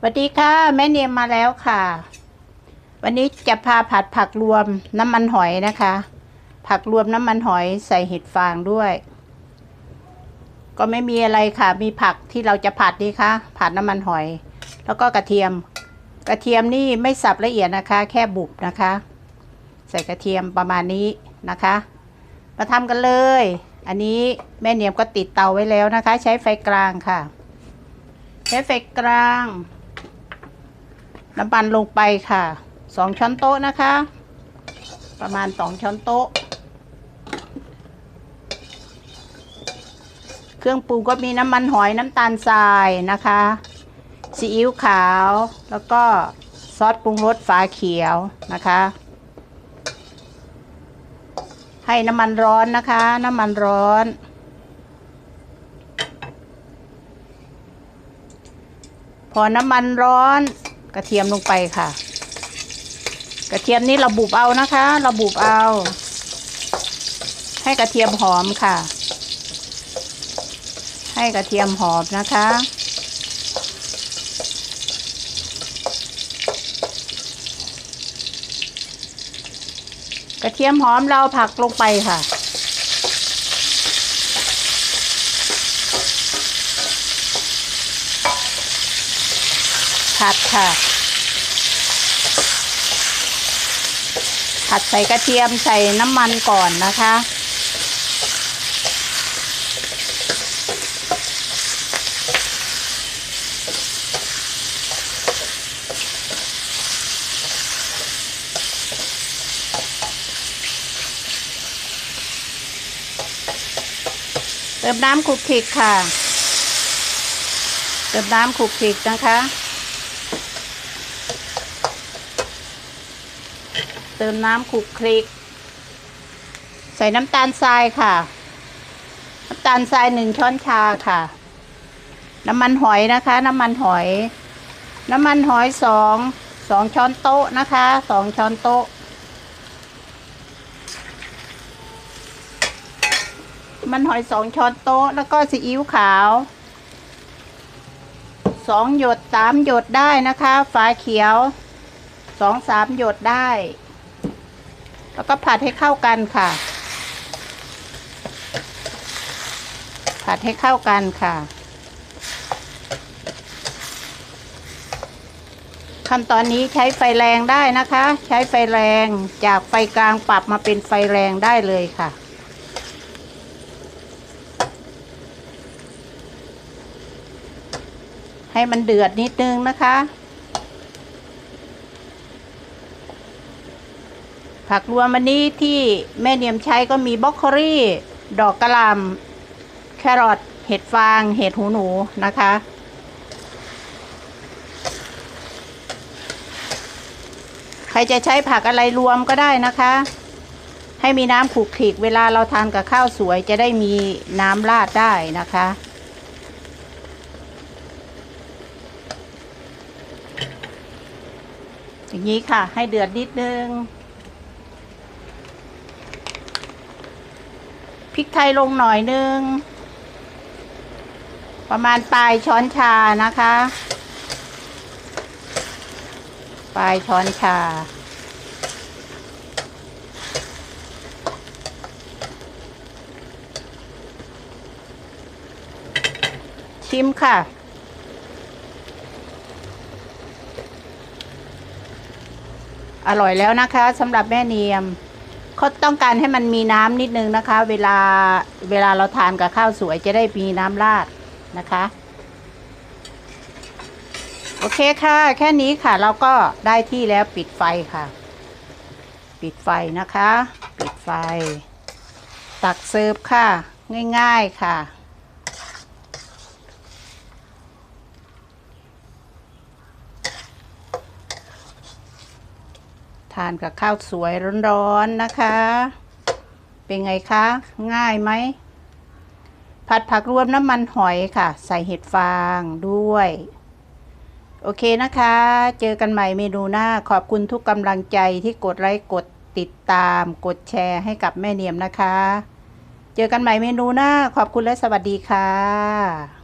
สวัสดีค่ะ แม่เนียมมาแล้วค่ะ วันนี้จะพาผัดผักรวมน้ำมันหอยนะคะ ผักรวมน้ำมันหอยใส่เห็ดฟางด้วย ก็ไม่มีอะไรค่ะ มีผักที่เราจะผัดดีคะผัดน้ำมันหอย แล้วก็กระเทียม กระเทียมนี่ไม่สับละเอียดนะคะ แค่บุบนะคะ ใส่กระเทียมประมาณนี้นะคะ มาทำกันเลย อันนี้แม่เนียมก็ติดเตาไว้แล้วนะคะ ใช้ไฟกลางค่ะ ใช้ไฟกลาง น้ำมันลงไปค่ะสองช้อนโต๊ะนะคะ ประมาณสองช้อนโต๊ะ เครื่องปรุงก็มีน้ำมันหอยน้ำตาลทรายนะคะซีอิ๊วขาวแล้วก็ซอสปรุงรสฝาเขียวนะคะ ให้น้ำมันร้อนนะคะ น้ำมันร้อน พอน้ำมันร้อน กระเทียมลงไปค่ะ กระเทียมนี้เราบุบเอานะคะเราบุบเอา ให้กระเทียมหอมค่ะ ให้กระเทียมหอมนะคะกระเทียมหอมเราผักลงไปค่ะ ผัดค่ะ ผัดใส่กระเทียมใส่น้ำมันก่อนนะคะ เติมน้ำคลุกคลิกค่ะเติมน้ำคลุกคลิกนะคะ เติมน้ำคลุกคลิก ใส่น้ำตาลทรายค่ะ น้ำตาลทรายหนึ่งช้อนชาค่ะ น้ำมันหอยนะคะ น้ำมันหอย น้ำมันหอยสองสองช้อนโต๊ะนะคะสองช้อนโต๊ะ มันหอยสองช้อนโต๊ะ แล้วก็ซีอิ๊วขาวสองหยดสามหยดได้นะคะฝาเขียว สองสามหยดได้ แล้วก็ผัดให้เข้ากันค่ะ ผัดให้เข้ากันค่ะ ขั้นตอนนี้ใช้ไฟแรงได้นะคะ ใช้ไฟแรงจากไฟกลางปรับมาเป็นไฟแรงได้เลยค่ะให้มันเดือดนิดนึงนะคะ ผักรวมวันนี้ที่แม่เนียมใช้ก็มีบล็อกโคลี่ ดอกกระหล่ำแครอทเห็ดฟางเห็ดหูหนูนะคะ ใครจะใช้ผักอะไรรวมก็ได้นะคะ ให้มีน้ำขลุกขลิกเวลาเราทานกับข้าวสวยจะได้มีน้ำราดได้นะคะอย่างนี้ค่ะ ให้เดือดนิดนึง ริกไทยลงหน่อยนึง ประมาณปลายช้อนชานะคะ ปลายช้อนชา ชิมค่ะอร่อยแล้วนะคะสำหรับแม่เนียม เขาต้องการให้มันมีน้ำนิดนึงนะคะ เวลาเวลาเราทานกับข้าวสวยจะได้มีน้ำราดนะคะ โอเคค่ะ แค่นี้ค่ะ เราก็ได้ที่แล้วปิดไฟค่ะ ปิดไฟนะคะ ปิดไฟ ตักเสิร์ฟค่ะ ง่ายๆค่ะานกับข้าวสวยร้อนๆนะคะ เป็นไงคะ ง่ายไหม ผัดผักรวมน้ำมันหอยค่ะ ใส่เห็ดฟางด้วย โอเคนะคะ เจอกันใหม่เมนูหน้า ขอบคุณทุกกำลังใจที่กดไลค์กดติดตาม กดแชร์ให้กับแม่เนียมนะคะ เจอกันใหม่เมนูหน้า ขอบคุณและสวัสดีค่ะ